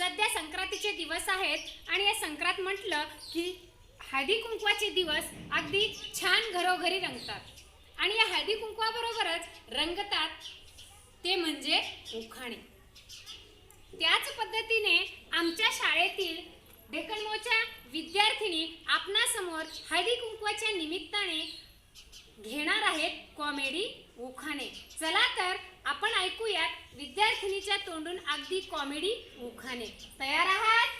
सध्या संक्रांतीचे दिवस आहेत आणि या संक्रांत म्हटलं की हळदी कुंकवाचे दिवस अगदी छान घरोघरी रंगतात. आणि या हळदी कुंकवाबरोबरच रंगतात ते म्हणजे उखाणे. त्याच पद्धतीने आमच्या शाळेतील डेकनमोच्या विद्यार्थिनी आपणासमोर हळदी कुंकवाच्या निमित्ताने घेणार आहेत कॉमेडी उखाणे. चला तर आपण ऐकूयात विद्यार्थिनीच्या तोंडून अगदी कॉमेडी ओघाने तयार आहात?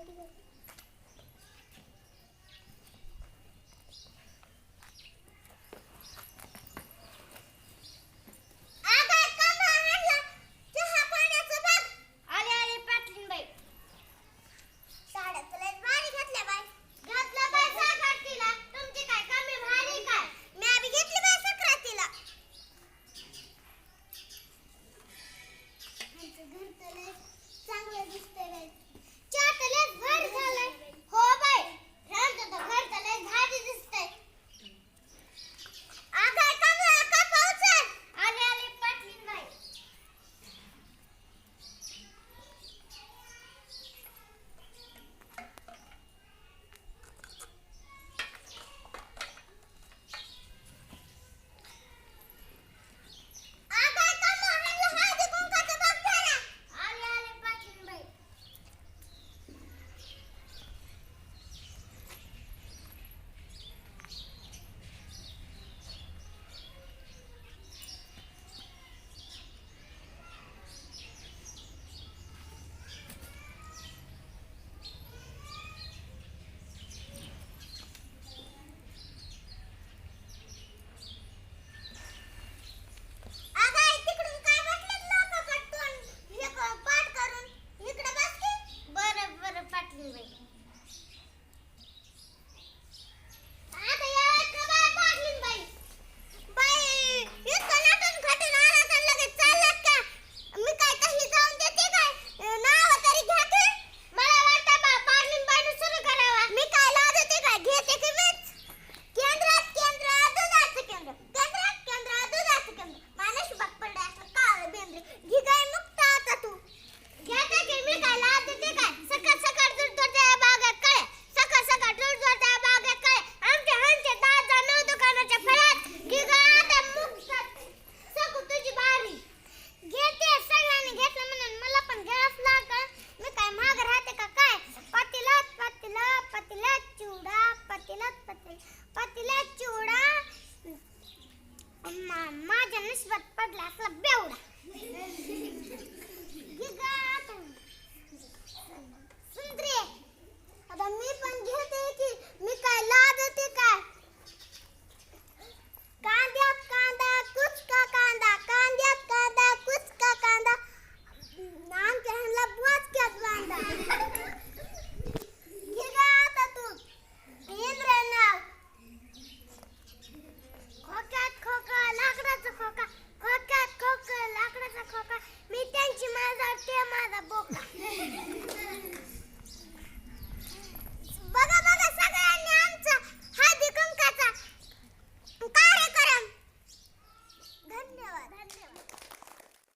Where do I go?